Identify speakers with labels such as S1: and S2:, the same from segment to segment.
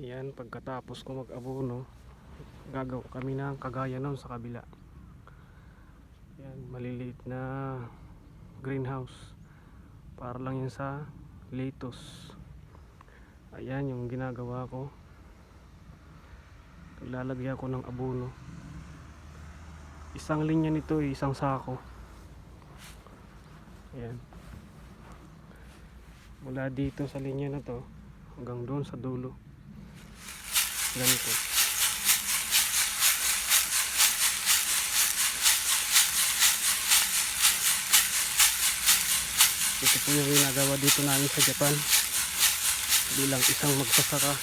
S1: Ayan, pagkatapos ko mag-abono, gagawa kami ng kagaya nun sa kabila. Ayan, maliliit na greenhouse. Para lang yan sa lettuce. Ayan yung ginagawa ko. Lalagyan ko ng abono. Isang linya nito ay isang sako. Ayan. Mula dito sa linya na to hanggang doon sa dulo. Ganito. Ito po yung ginagawa dito namin sa Japan. Bilang isang magsasaka.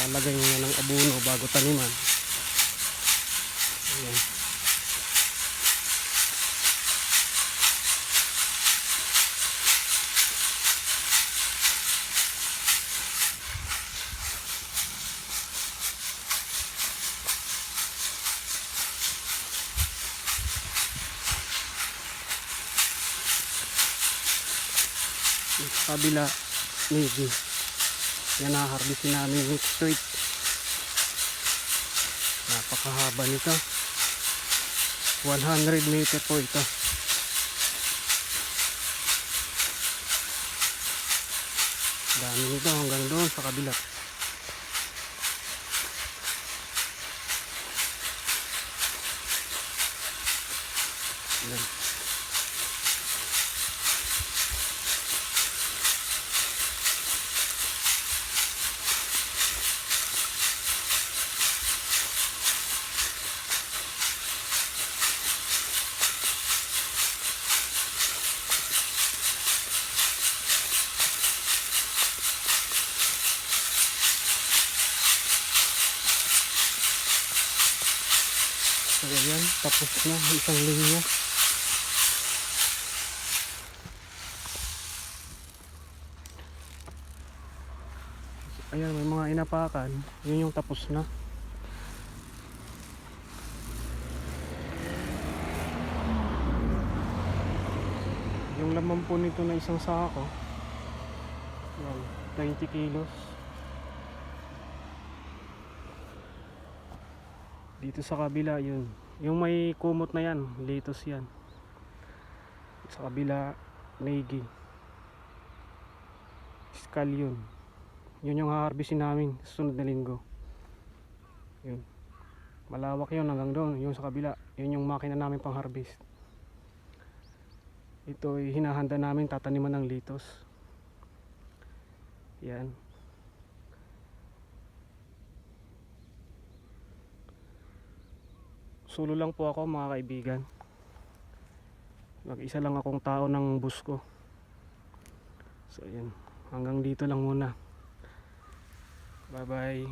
S1: Lalagay niya ng abono bago taniman. Ayan. Yung kabila navy. Yan naharbisin namin next week napakahaba nito. 100 meter po ito. Dami nito hanggang doon sa kabila. Yan So yan, tapos na ang isang linya. Ayan, may mga inapakan. Yun yung tapos na. Yung laman po nito na isang sako. Yan, 20 kilos. Dito sa kabila yun. Yung may kumot na yan, litos yan. Sa kabila, negi. Skal yun. Yun yung haharbisin namin sa sunod na linggo. Yun. Malawak yun hanggang doon. Yung sa kabila, yun yung makina namin pang harvest. Ito ay hinahanda namin tataniman ng litos. Yan. Solo lang po ako mga kaibigan. Mag-isa lang akong tao ng bus ko. So yan. Hanggang dito lang muna. Bye bye.